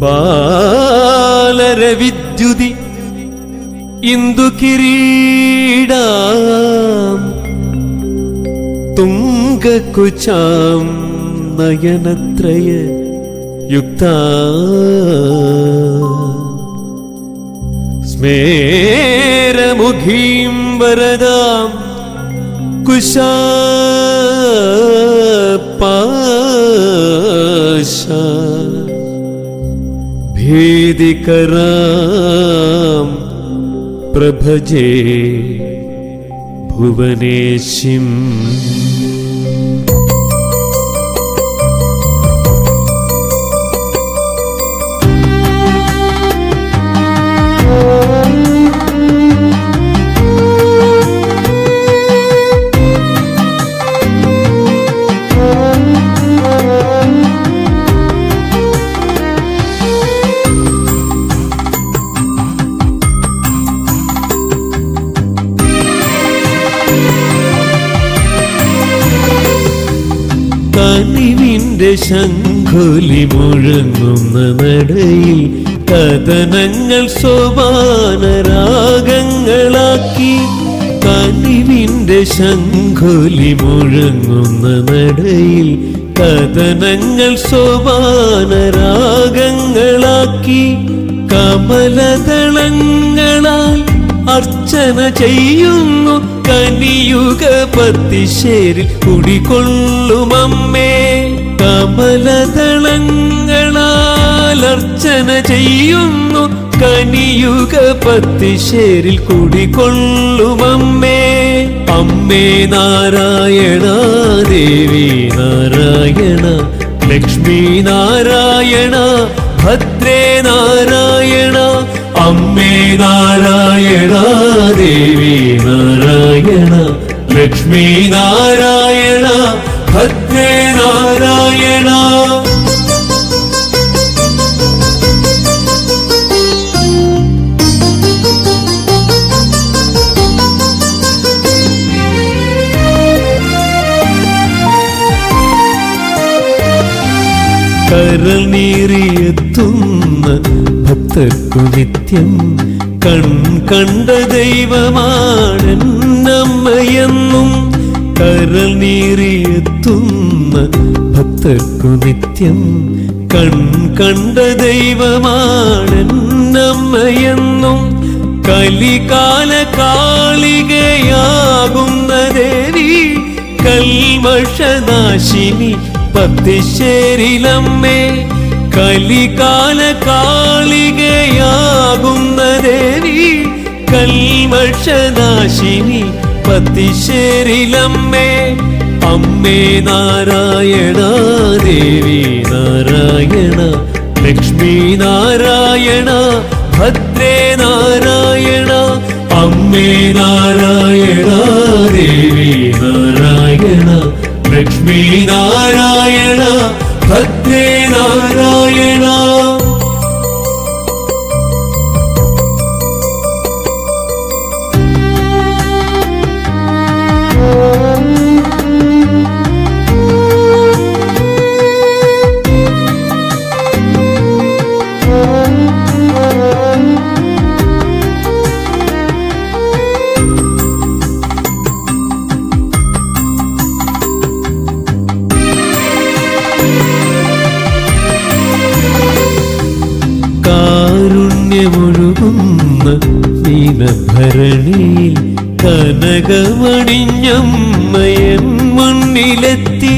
ബാലരവിദ്യുതി ഇന്ദു കിരീടാം. തുങ്കകുചാം നയനത്രയ യുക്ത. സ്മേരമുഖീം വരദാം കുശാപാശ ഭീതികരാം പ്രഭജേ ഭുവനേശിം കനിവിന്റെ ശംഖുലി മുഴങ്ങുന്ന നടയിൽ കഥനങ്ങൾ സോപാനരാഗങ്ങളാക്കി കനിവിന്റെ ശംഖുലി മുഴങ്ങുന്ന നടയിൽ കഥനങ്ങൾ സോപാനരാഗങ്ങളാക്കി കമലതളങ്ങളാൽ അർച്ചന ചെയ്യുന്നു കനിയുഗ പത്തിശേരിൽ കുടികൊള്ളുമമ്മേ. കമലദളങ്ങളാൽ അർച്ചന ചെയ്യുന്നു കനിയുഗ പത്തിശ്ശേരിൽ കുടികൊള്ളുമമ്മേ. അമ്മേ നാരായണ ദേവി നാരായണ ലക്ഷ്മി നാരായണ ഭദ്രേ നാരായണ അമ്മേ നാരായണ. ലക്ഷ്മി നാരായണ കരൾ നീറിയെത്തുന്ന ഭക്തർക്കു നിത്യം കൺ കണ്ട ദൈവമാണെന്നമ്മയെന്നും കരൾ നീറിയെത്തുന്ന ഭക്തർക്കു നിത്യം കൺ കണ്ട ദൈവമാണെന്നമ്മയെന്നും കലികാല കാളികയാകുന്ന ദേവി കൽമഷനാശിനി പത്തിശ്ശേരിലമ്മേ കലികാല കാളികയാകുന്ന ദേവി കൽമഷനാശിനി പത്തിശ്ശേരിലമ്മേ അമ്മേ നാരായണ ദേവി നാരായണ ലക്ഷ്മി നാരായണ ഭദ്രേ നാരായണ അമ്മേ നാരായണ ദേവി നാരായണ ലക്ഷ്മി നാരായണ. നീലഭരണിയിൽ കനകമണിഞ്ഞമ്മയൻ മുന്നിലെത്തി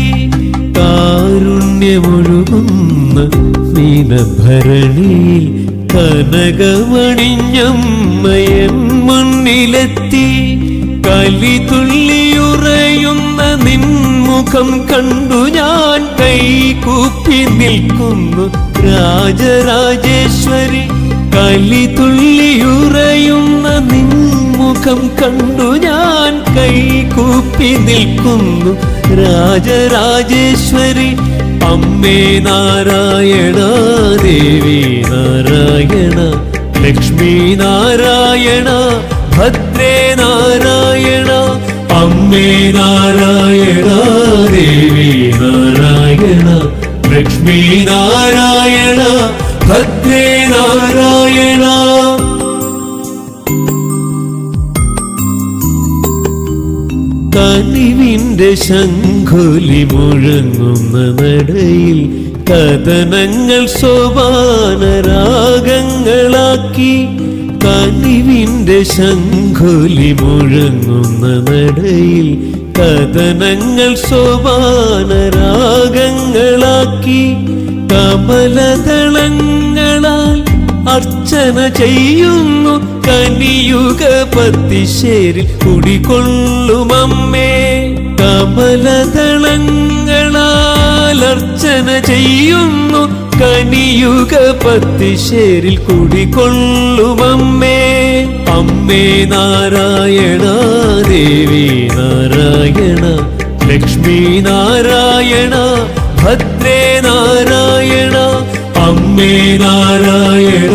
കാരുണ്യമൊഴുകുന്ന നീലഭരണിയിൽ കനകമണിഞ്ഞമ്മയൻ മുന്നിലെത്തി കലിതുള്ളിയുറയുന്ന നിൻമുഖം കണ്ടു ഞാൻ കൈകൂപ്പി നിൽക്കുന്നു രാജരാജേശ്വരി കലിതുള്ളിയുറയുന്ന നിൻമുഖം കണ്ടു ഞാൻ കൈകൂപ്പി നിൽക്കുന്നു. രാജരാജേശ്വരി അമ്മേ നാരായണ ദേവി നാരായണ ലക്ഷ്മി നാരായണ ഭദ്രേ നാരായണ അമ്മേ നാരായണ ദേവി നാരായണ ലക്ഷ്മി നാരായണ ഭദ്രേ ശംഖുലി മുഴങ്ങുന്ന നടയിൽ കഥനങ്ങൾ സോപാനരാഗങ്ങളാക്കി കനിവിന്റെ ശംഖുലി മുഴങ്ങുന്ന നടയിൽ കഥനങ്ങൾ സോപാനരാഗങ്ങളാക്കി കമലദളങ്ങളാൽ അർച്ചന ചെയ്യുന്നു കനിയുക പത്തിശ്ശേരിൽ കുടികൊള്ളുമമ്മേ. കമലതളങ്ങളാലർച്ചന ചെയ്യുന്നു കനിയുക പത്തിശ്ശേരിൽ കുടികൊള്ളുമമ്മേ. അമ്മേ നാരായണ ദേവി നാരായണ ലക്ഷ്മി നാരായണ ഭദ്രേ നാരായണ അമ്മേ നാരായണ